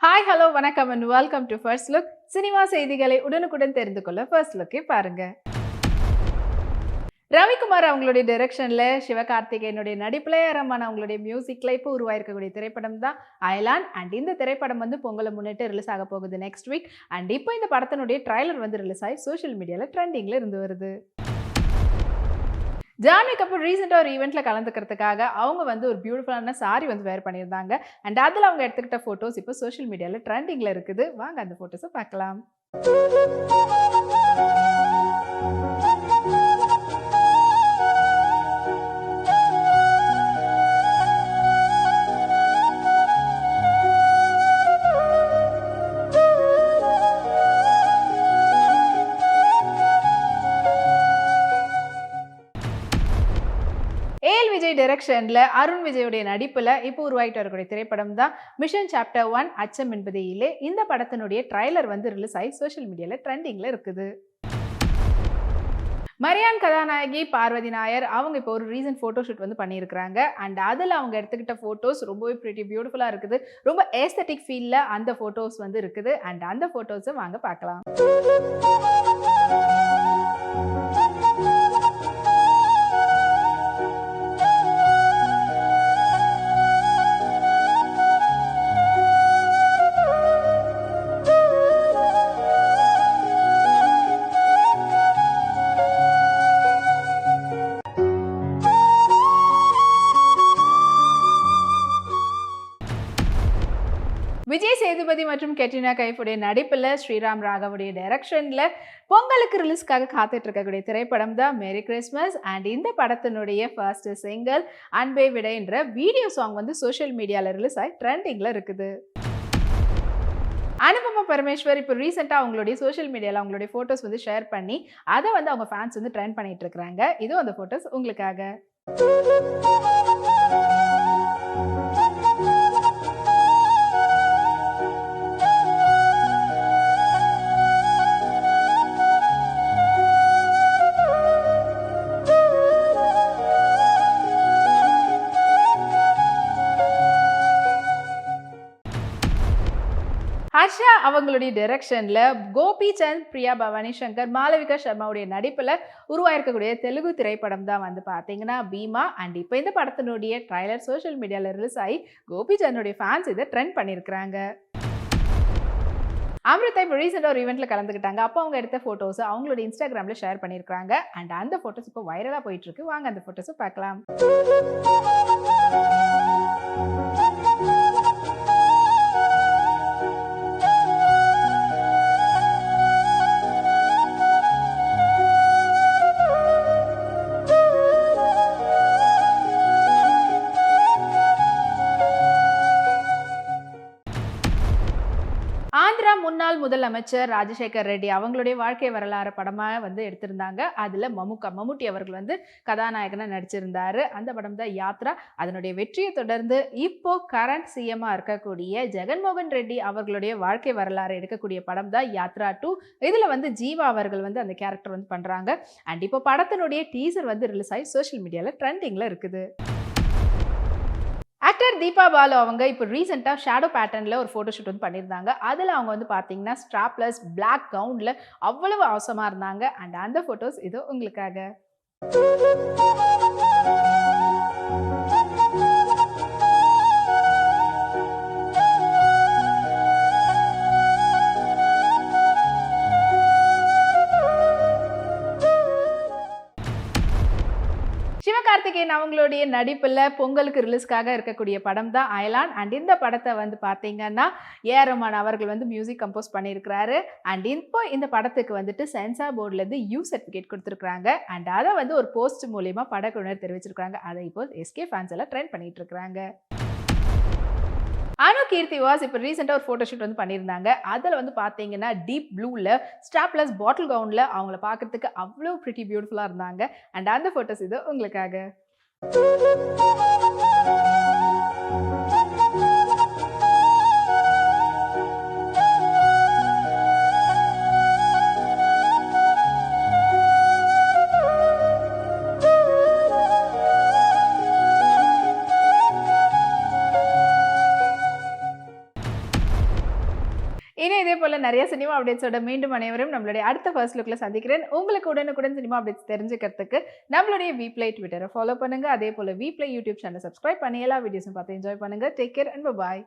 Hi hello வணக்கம் and welcome to first look cinema செய்திகளை உடனுக்குடன் தெரிந்து கொள்ள ஃபர்ஸ்ட் லுக்கை பாருங்க. ரவிக்குமார் அவங்களுடைய டைரக்ஷனில் சிவகார்த்திகேயனுடைய நடிப்பில் ரமன் அவங்களுடைய மியூசிக்கில் இப்போ உருவாயிருக்கக்கூடிய திரைப்படம் தான் அயலான் அண்ட் இந்த திரைப்படம் வந்து பொங்கலை முன்னிட்டு ரிலீஸ் ஆக போகுது நெக்ஸ்ட் வீக் அண்ட் இப்போ இந்த படத்தினுடைய ட்ரைலர் வந்து ரிலீஸ் ஆகி சோஷியல் மீடியாவில் ட்ரெண்டிங்கில் இருந்து வருது. ஜான்வி கபூர் ரீசெண்டாக ஒரு ஈவெண்ட்டில் கலந்துக்கிறதுக்காக அவங்க வந்து ஒரு பியூட்டிஃபுல்லான சாரி வந்து வேர் பண்ணியிருந்தாங்க. அண்ட் அதில் அவங்க எடுத்துக்கிட்ட ஃபோட்டோஸ் இப்போ சோஷியல் மீடியாவில் ட்ரெண்டிங்கில் இருக்குது. வாங்க அந்த ஃபோட்டோஸை பார்க்கலாம். டைரக்ஷனில் அருண் விஜயுடைய நடிப்பில் இப்போ உருவாகிட்டு வரக்கூடிய திரைப்படம் தான் மிஷன் சாப்டர் ஒன் அச்சம் என்பது இல்லை இந்த படத்தினுடைய ட்ரைலர் வந்து ரிலீஸ் ஆகி சோஷியல் மீடியாவில் ட்ரெண்டிங்கில் இருக்குது. மரியான் கதாநாயகி பார்வதி நாயர் அவங்க இப்போ ஒரு ரீசன்ட் ஃபோட்டோ ஷூட் வந்து பண்ணியிருக்கிறாங்க. அண்ட் அதில் அவங்க எடுத்துக்கிட்ட ஃபோட்டோஸ் ரொம்பவே ப்ரிட்டி பியூட்டிஃபுல்லாக இருக்குது. ரொம்ப ஏஸ்தட்டிக் ஃபீலில் அந்த ஃபோட்டோஸ் வந்து இருக்குது. அண்ட் அந்த ஃபோட்டோஸும் வாங்க பார்க்கலாம். சேதுபதி மற்றும் கெட்ரினா கைஃபுடைய நடிப்பில் ஸ்ரீராம் ராகவுடைய டைரக்ஷனில் பொங்கலுக்கு ரிலீஸ்க்காக காத்துட்டு இருக்கக்கூடிய திரைப்படம் தான் மேரி கிறிஸ்மஸ் அண்ட் இந்த படத்தினுடைய ஃபர்ஸ்ட் சிங்கிள் அன்பே விடைன்ற வீடியோ சாங் வந்து சோஷியல் மீடியாவில் ரிலீஸ் ஆகி ட்ரெண்டிங்கில் இருக்குது. அனுபமா பரமேஸ்வர் இப்போ ரீசெண்டாக அவங்களுடைய சோஷியல் மீடியாவில் அவங்களுடைய ஃபோட்டோஸ் வந்து ஷேர் பண்ணி அதை வந்து அவங்க ஃபேன்ஸ் வந்து ட்ரெண்ட் பண்ணிட்டு இருக்கிறாங்க இதுவும் அந்த ஃபோட்டோஸ் உங்களுக்காக. ஹர்ஷா அவங்களுடைய டைரக்ஷனில் கோபி சந்த் பிரியா பவானி சங்கர் மாளவிகா சர்மாவுடைய நடிப்பில் உருவாயிருக்கக்கூடிய தெலுங்கு திரைப்படம் தான் வந்து பார்த்தீங்கன்னா பீமா அண்ட் இப்போ இந்த படத்தினுடைய ட்ரைலர் சோஷியல் மீடியாவில் ரிலீஸ் ஆகி கோபிச்சந்தனுடைய ஃபேன்ஸ் இதை ட்ரெண்ட் பண்ணியிருக்கிறாங்க. அமிர்தா இப்போ ரீசெண்டாக ஒரு ஈவெண்ட்டில் கலந்துக்கிட்டாங்க. அப்போ அவங்க எடுத்த ஃபோட்டோஸ் அவங்களோட இன்ஸ்டாகிராமில் ஷேர் பண்ணியிருக்காங்க அண்ட் அந்த ஃபோட்டோஸ் இப்போ வைரலாக போயிட்டுருக்கு வாங்க அந்த ஃபோட்டோஸை பார்க்கலாம். ஆந்திரா முன்னாள் முதலமைச்சர் ராஜசேகர் ரெட்டி அவங்களுடைய வாழ்க்கை வரலாறு படமாக வந்து எடுத்திருந்தாங்க. அதில் மமுக்கா மம்முட்டி அவர்கள் வந்து கதாநாயகனாக நடிச்சிருந்தாரு. அந்த படம் தான் யாத்ரா. அதனுடைய வெற்றியை தொடர்ந்து இப்போ கரண்ட் சிஎம்மாக இருக்கக்கூடிய ஜெகன்மோகன் ரெட்டி அவர்களுடைய வாழ்க்கை வரலாறு எடுக்கக்கூடிய படம் தான் யாத்ரா டூ இதில் வந்து ஜீவா அவர்கள் வந்து அந்த கேரக்டர் வந்து பண்ணுறாங்க அண்ட் இப்போ படத்தினுடைய டீசர் வந்து ரிலீஸ் ஆகி சோஷியல் மீடியாவில் ட்ரெண்டிங்கில் இருக்குது. ஆக்டர் தீபா பாலு அவங்க இப்போ ரீசெண்டாக ஷேடோ பேட்டர்னில் ஒரு ஃபோட்டோ ஷூட் வந்து பண்ணியிருந்தாங்க அதில் அவங்க வந்து பார்த்தீங்கன்னா ஸ்ட்ராப்லஸ் பிளாக் கவுண்டில் அவ்வளவு அவசரமாக இருந்தாங்க. அண்ட் அந்த ஃபோட்டோஸ் இது உங்களுக்காக. கார்த்திகேயன் அவங்களுடைய நடிப்பில் பொங்கலுக்கு ரிலீஸ்க்காக இருக்கக்கூடிய படம் தான் அயலான் அண்ட் இந்த படத்தை வந்து பார்த்தீங்கன்னா ஏஆர் ரஹ்மான் அவர்கள் வந்து மியூசிக் கம்போஸ் பண்ணியிருக்கிறாரு. அண்ட் இப்போ இந்த படத்துக்கு வந்துட்டு சென்சார் போர்ட்லேருந்து யூ சர்டிஃபிகேட் கொடுத்துருக்குறாங்க. அண்ட் அதை வந்து ஒரு போஸ்ட் மூலியமாக படக்குழுவினர் தெரிவிச்சிருக்கிறாங்க. அதை இப்போ எஸ்கே ஃபேன்ஸ் எல்லாம் ட்ரெண்ட் பண்ணிட்டு இருக்கிறாங்க. அனு கீர்த்தி வாஸ் இப்போ ரீசெண்டாக ஒரு ஃபோட்டோ ஷூட் வந்து பண்ணியிருந்தாங்க. அதில் வந்து பார்த்தீங்கன்னா டீப் ப்ளூவில் ஸ்டாப்லஸ் பாட்டில் கவுனில் அவங்கள பார்க்கறதுக்கு அவ்வளோ ப்ரிட்டி பியூட்டிஃபுல்லாக இருந்தாங்க. அண்ட் அந்த ஃபோட்டோஸ் இது உங்களுக்காக. இன்னும் இதே போல் நிறைய சினிமா அப்டேட்ஸோட மீண்டும் அனைவரும் நம்மளுடைய அடுத்த ஃபர்ஸ்ட் லுக்கில் சந்திக்கிறேன். உங்களுக்கு உடனுக்குடன் சினிமா அப்டேட்ஸ் தெரிஞ்சுக்கிறதுக்கு நம்மளுடைய வீப்ளை ட்விட்டரை ஃபாலோ பண்ணுங்க. அதே போல் வீப்ளை யூடியூப் சேனல் சப்ஸ்கிரைப் பண்ணி எல்லா வீடியோஸும் பார்த்து என்ஜாய் பண்ணுங்க. Take care and bye